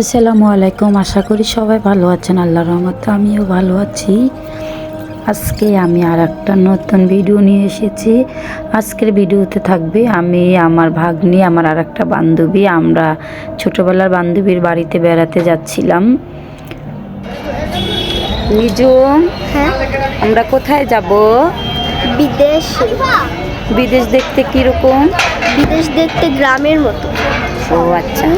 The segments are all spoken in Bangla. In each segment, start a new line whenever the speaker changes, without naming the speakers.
আসসালামু আলাইকুম আশা করি সবাই ভালো আছেন আল্লাহর রহমতে আমিও ভালো আছি। আজকে আমি আর একটা নতুন ভিডিও নিয়ে এসেছি। আজকের ভিডিওতে থাকবে আমি আমার ভাগ্নি আমার আর একটা বান্ধবী। আমরা ছোটোবেলার বান্ধবীর বাড়িতে বেড়াতে যাচ্ছিলাম। নিজু
হ্যাঁ?
আমরা কোথায় যাব?
বিদেশ।
বিদেশ দেখতে কীরকম?
বিদেশ দেখতে গ্রামের মতো।
ও আচ্ছা।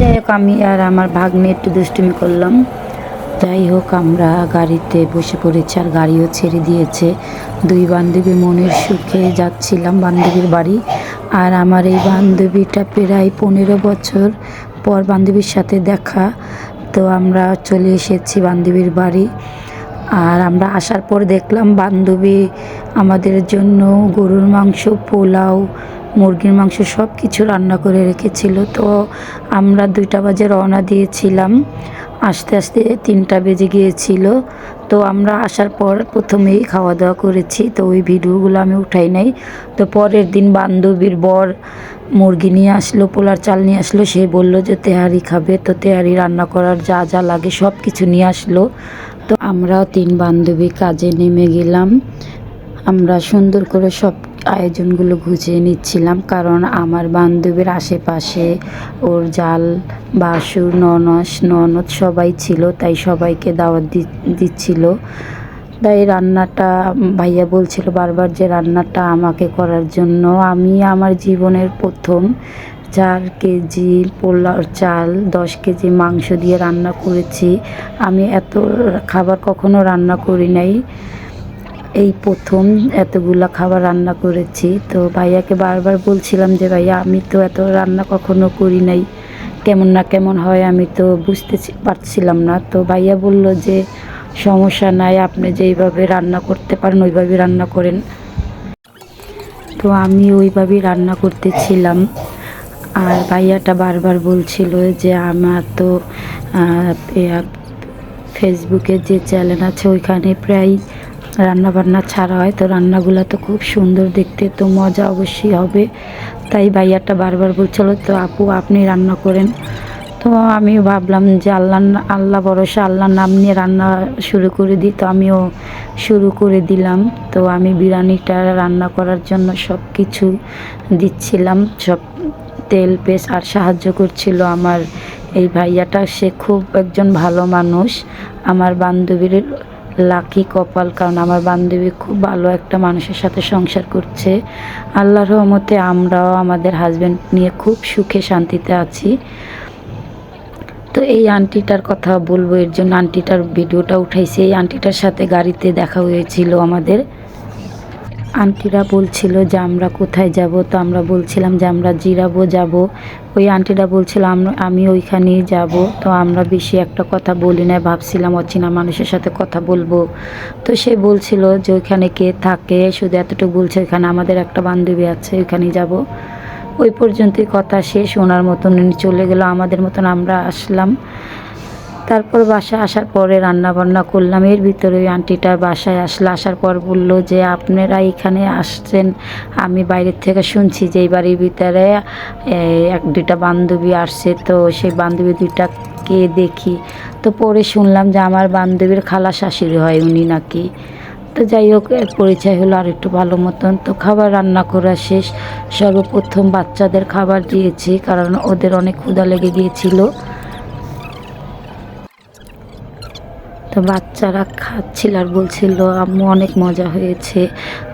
যাই হোক, আমি আর আমার ভাগ্নে একটু দুষ্টুমি করলাম। যাই হোক, আমরা গাড়িতে বসে পড়েছি আর গাড়িও ছেড়ে দিয়েছে। দুই বান্ধবী মনের সুখে যাচ্ছিলাম বান্ধবীর বাড়ি। আর আমার এই বান্ধবীটা প্রায় পনেরো বছর পর বান্ধবীর সাথে দেখা। তো আমরা চলে এসেছি বান্ধবীর বাড়ি। আর আমরা আসার পর দেখলাম বান্ধবী আমাদের জন্য গরুর মাংস, পোলাও মুরগির মাংস সব কিছু রান্না করে রেখেছিল। তো আমরা দুইটা বাজে রওনা দিয়েছিলাম। আস্তে আস্তে তিনটা বেজে গিয়েছিল। তো আমরা আসার পর প্রথমেই খাওয়া দাওয়া করেছি। তো ওই ভিডিওগুলো আমি উঠাই নাই। তো পরের দিন বান্ধবীর বর মুরগি নিয়ে আসলো, পোলার চাল নিয়ে আসলো। সে বলল যে, তেহারি খাবে। তো তেহারি রান্না করার যা যা লাগে সব কিছু নিয়ে আসলো। তো আমরাও তিন বান্ধবী কাজে নেমে গেলাম। আমরা সুন্দর করে সব আয়োজনগুলো গুছিয়ে নিচ্ছিলাম, কারণ আমার বান্ধবীর আশেপাশে ওর জাল বাসু ননস, ননদ সবাই ছিল, তাই সবাইকে দাওয়াত দিচ্ছিল। তাই রান্নাটা ভাইয়া বলছিল, বারবার যে রান্নাটা আমাকে করার জন্য, আমি আমার জীবনের প্রথম চার কেজি পোলাও চাল, দশ কেজি মাংস দিয়ে রান্না করেছি। আমি এত খাবার কখনো রান্না করি নাই। এই প্রথম এতগুলা খাবার রান্না করেছি। তো ভাইয়াকে বারবার বলছিলাম যে, ভাইয়া, আমি তো এত রান্না কখনো করি নাই। কেমন না কেমন হয়, আমি তো বুঝতে পারছিলাম না। তো ভাইয়া বলল যে, সমস্যা নাই, আপনি যেইভাবে রান্না করতে পারেন ওইভাবে রান্না করেন। তো আমি ওইভাবেই রান্না করতেছিলাম। আর ভাইয়াটা বারবার বলছিল যে, আমার তো ফেসবুকে যে চ্যানেল আছে, ওইখানে প্রায় রান্না বান্না ছাড়া হয়। তো রান্নাগুলো তো খুব সুন্দর দেখতে, তো মজা অবশ্যই হবে। তাই ভাইয়াটা বারবার বলছিল তো আপু, আপনি রান্না করেন। তো আমি ভাবলাম যে আল্লাহ আল্লাহ ভরসা, আল্লাহর নাম নিয়ে রান্না শুরু করে দিই। তো আমিও শুরু করে দিলাম। তো আমি বিরিয়ানিটা রান্না করার জন্য সব কিছু দিচ্ছিলাম। সব তেল, পেস্ট আর সাহায্য করছিল আমার এই ভাইয়াটা। সে খুব একজন ভালো মানুষ। আমার বান্ধবীর লাকি কপাল, কারণ আমার বান্ধবী খুব ভালো একটা মানুষের সাথে সংসার করছে। আল্লাহর রহমতে আমরাও আমাদের হাজব্যান্ড নিয়ে খুব সুখে শান্তিতে আছি। তো এই আন্টিটার কথা বলব, এর জন্য আন্টিটার ভিডিওটা উঠাইছি। এই আন্টিটার সাথে গাড়িতে দেখা হয়েছিল আমাদের। আন্টিরা বলছিল যে আমরা কোথায় যাব, তো আমরা বলছিলাম যে আমরা জিরাবো যাব। ওই আন্টিরা বলছিল, আমি ওইখানেই যাব। তো আমরা বেশি একটা কথা বলি না ভাবছিলাম অচেনা মানুষের সাথে কথা বলব। তো সে বলছিল যে ওইখানে কে থাকে, শুধু এতটুকু বলছে, ওইখানে আমাদের একটা বান্ধবী আছে, ওইখানেই যাব। ওই পর্যন্তই কথা শেষ, ওনার মতন চলে গেল, আমাদের মতন আমরা আসলাম। তারপর বাসায় আসার পরে রান্না বান্না করলাম। এর ভিতরে ওই আন্টিটা বাসায় আসলে, আসার পর বলল যে, আপনারা এখানে আসছেন, আমি বাইরের থেকে শুনছি যে এই বাড়ির ভিতরে এক, দুইটা বান্ধবী আসছে। তো সেই বান্ধবী দুইটাকে দেখি? তো পরে শুনলাম যে আমার বান্ধবীর খালা শাশুড়ি হয়, উনি নাকি। তো যাই হোক, এর পরিচয় হলো আর একটু ভালো মতন। তো খাবার রান্না করা শেষ। সর্বপ্রথম বাচ্চাদের খাবার দিয়েছি, কারণ ওদের অনেক ক্ষুধা লেগে গিয়েছিল। তো বাচ্চারা খাচ্ছিল আর বলছিল, আম্মু, অনেক মজা হয়েছে।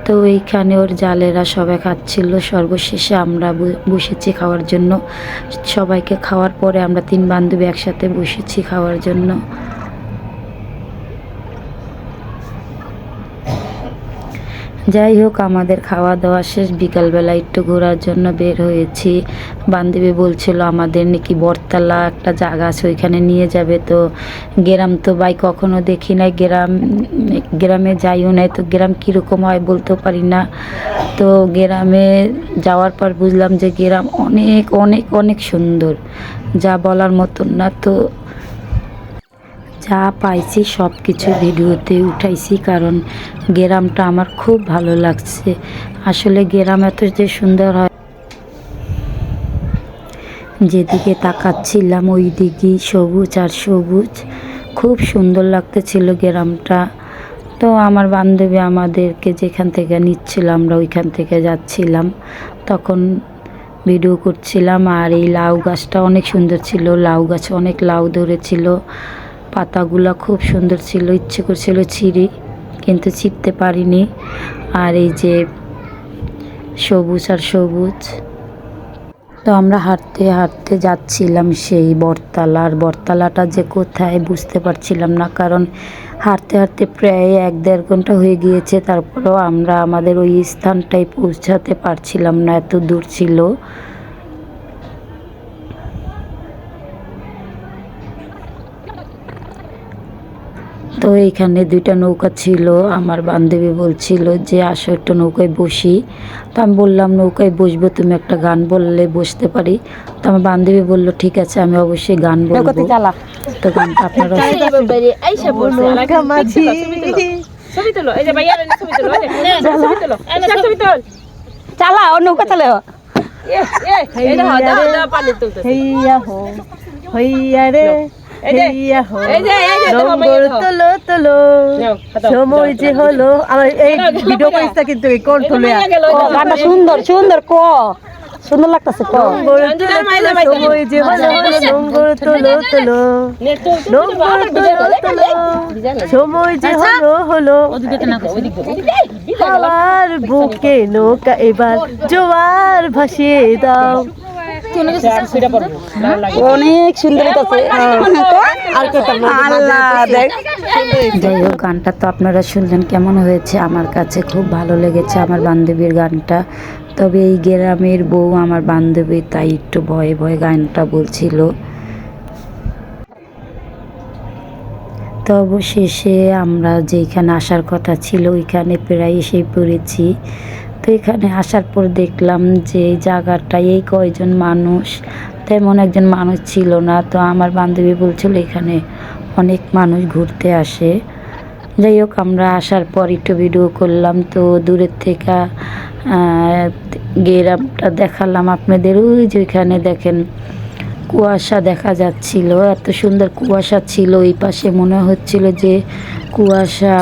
তো এইখানে ওর জালেরা সবাই খাচ্ছিল। সর্বশেষে আমরা বসেছি খাওয়ার জন্য। সবাইকে খাওয়ার পরে আমরা তিন বান্ধবী একসাথে বসেছি খাওয়ার জন্য। যাই হোক, আমাদের খাওয়া দাওয়া শেষ। বিকালবেলা একটু ঘোরার জন্য বের হয়েছি। বান্ধবী বলছিল, আমাদের নাকি বটতলা একটা জায়গা আছে, ওইখানে নিয়ে যাবে। তো গ্রাম তো বাই কখনো দেখি নাই। গ্রাম, গ্রামে যাইও নাই। তো গ্রাম কীরকম হয় বলতেও পারি না। তো গ্রামে যাওয়ার পর বুঝলাম যে গ্রাম অনেক অনেক অনেক সুন্দর। যা বলার মতন না। তো যা পাইছি সব কিছু ভিডিওতে উঠাইছি, কারণ গ্রামটা আমার খুব ভালো লাগছে। আসলে গ্রাম এত যে সুন্দর হয়। যেদিকে তাকাচ্ছিলাম ওই দিকেই সবুজ আর সবুজ। খুব সুন্দর লাগতেছিল গ্রামটা। তো আমার বান্ধবী আমাদেরকে যেখান থেকে নিচ্ছিল, আমরা ওইখান থেকে যাচ্ছিলাম। তখন ভিডিও করছিলাম, আর এই লাউ গাছটা অনেক সুন্দর ছিল। লাউ গাছে অনেক লাউ ধরেছিল। পাতাগুলো খুব সুন্দর ছিল, ইচ্ছে করছিল ছিঁড়ি, কিন্তু ছিঁড়তে পারিনি। আর এই যে সবুজ আর সবুজ। তো আমরা হাঁটতে হাঁটতে যাচ্ছিলাম সেই বটতলা। আর বটতলাটা যে কোথায় বুঝতে পারছিলাম না, কারণ হাঁটতে হাঁটতে প্রায় এক দেড় ঘণ্টা হয়ে গিয়েছে। তারপরেও আমরা আমাদের ওই স্থানটায় পৌঁছাতে পারছিলাম না, এত দূর ছিল। তো এইখানে দুইটা নৌকা ছিল আমার বান্ধবী বলছিল যে আসো একটা নৌকায় বসি তো আমি বললাম নৌকায় বসবো তুমি একটা গান বললে বসতে পারি তো আমার বান্ধবী বলল ঠিক আছে আমি অবশ্যই গান বলব তো গানটা আপনারা
চালা ও নৌকা চালাও হো হইয়া রে সময় যে
যাও,
হলো আমার এই ভিডিও। কিন্তু এই কণ্ঠ গানটা সুন্দর সুন্দর ক লাগতেছে। সময় যে হলো নম্বর তোলো তোলো সময় যে হলো হলো। হাওয়ার বুকে নৌকা এবার জোয়ার ভাসিয়ে দাও অনেক সুন্দর আল্লাহ দেখ।
যাই হোক গানটা তো আপনারা শুনলেন কেমন হয়েছে? আমার কাছে খুব ভালো লেগেছে আমার বান্ধবীর গানটা। তবে এই গ্রামের বউ আমার বান্ধবী তাই একটু ভয়ে ভয়ে গানটা বলছিল। তো অবশেষে আমরা যেখানে আসার কথা ছিল ওইখানে প্রায় এসে পড়েছি। তো এখানে আসার পর দেখলাম যে এই জায়গাটায় এই কয়জন মানুষ, তেমন একজন মানুষ ছিল না। তো আমার বান্ধবী বলছিল, এখানে অনেক মানুষ ঘুরতে আসে। যাই হোক, আমরা আসার পর একটু ভিডিও করলাম। তো দূরের থেকে গেরামটা দেখালাম আপনাদের। ওই যে ওইখানে দেখেন কুয়াশা দেখা যাচ্ছিল, এত সুন্দর কুয়াশা ছিল, এই পাশে মনে হচ্ছিল যে কুয়াশা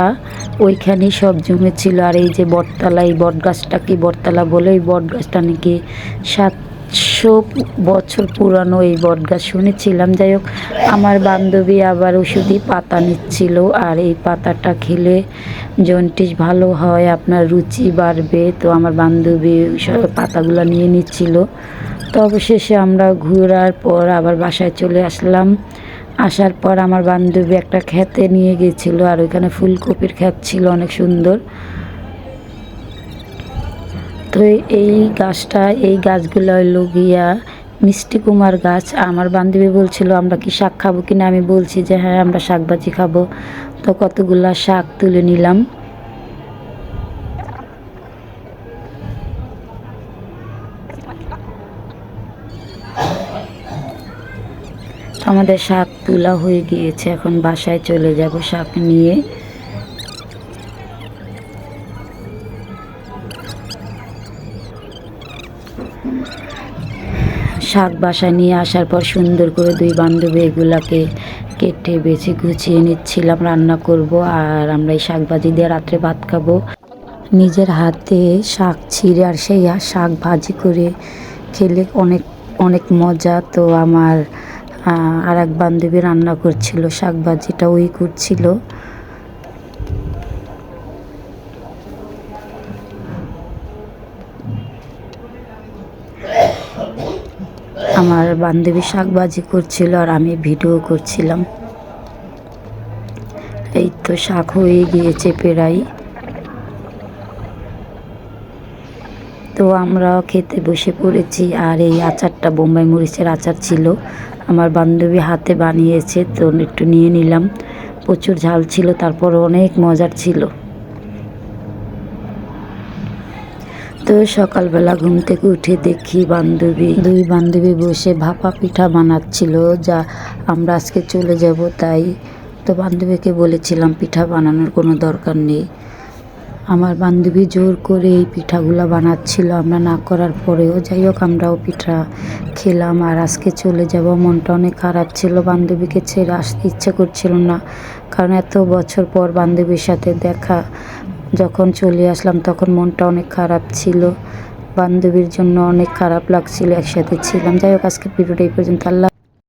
ওইখানেই সব জমেছিল, আর এই যে বটতলা, এই বটগাছটা কি বটতলা বলে এই বটগাছটা নাকি সাতশো বছর পুরানো এই বটগাছ, শুনেছিলাম। যাই হোক, আমার বান্ধবী আবার ওষুধই পাতা নিচ্ছিল, আর এই পাতাটা খেলে জন্টিস ভালো হয়, আপনার রুচি বাড়বে, তো আমার বান্ধবী সব পাতাগুলো নিয়ে নিচ্ছিল। তো অবশেষে আমরা ঘোরার পর আবার বাসায় চলে আসলাম। আসার পর আমার বান্ধবী একটা খেতে নিয়ে গেছিল আর ওইখানে ফুলকপির ক্ষেত ছিল, অনেক সুন্দর। তো এই- গাছটা, এই গাছগুলো হলো গিয়া মিষ্টি কুমার গাছ। আমার বান্ধবী বলছিল, আমরা কি শাক খাব কিনা? আমি বলছি যে হ্যাঁ আমরা শাক ভাজি খাব। তো কতগুলা শাক তুলে নিলাম। আমাদের শাক তোলা হয়ে গিয়েছে, এখন বাসায় চলে যাব শাক নিয়ে। শাক বাসায় নিয়ে আসার পর সুন্দর করে দুই বান্ধবী এগুলাকে কেটে বেছে গুছিয়ে নিচ্ছিলাম, রান্না করব আর আমরা এই শাক ভাজি দিয়ে রাত্রে ভাত খাব। নিজের হাতে শাক ছিঁড়ে আর সেই শাক ভাজি করে খেলে অনেক অনেক মজা। তো আমার আর এক বান্ধবী রান্না করছিল, শাক ভাজিটা ওই করছিল। আমার বান্ধবী শাক ভাজি করছিল আর আমি ভিডিও করছিলাম। এই তো শাক হয়ে গিয়েছে প্রায়। তো আমরা খেতে বসে পড়েছি আর এই আচারটা বোম্বাই মরিচের আচার ছিল। আমার বান্ধবী হাতে বানিয়েছে, তো একটু নিয়ে নিলাম। প্রচুর ঝাল ছিল, তারপর অনেক মজার ছিল। তো সকালবেলা ঘুম থেকে উঠে দেখি বান্ধবী, দুই বান্ধবী বসে ভাপা পিঠা বানাচ্ছিল, যা আমরা আজকে চলে যাব, তাই তো বান্ধবীকে বলেছিলাম পিঠা বানানোর কোনো দরকার নেই। আমার বান্ধবী জোর করে এই পিঠাগুলো বানাচ্ছিল, আমরা না করার পরেও। যাই হোক, আমরাও পিঠা খেলাম আর আজকে চলে যাব। মনটা অনেক খারাপ ছিল, বান্ধবীকে ছেড়ে আসতে ইচ্ছে করছিল না। কারণ এত বছর পর বান্ধবীর সাথে দেখা, যখন চলে আসলাম তখন মনটা অনেক খারাপ ছিল। বান্ধবীর জন্য অনেক খারাপ লাগছিল, একসাথে ছিলাম। যাই হোক আজকে ভিডিওটা এই পর্যন্ত। আল্লাহ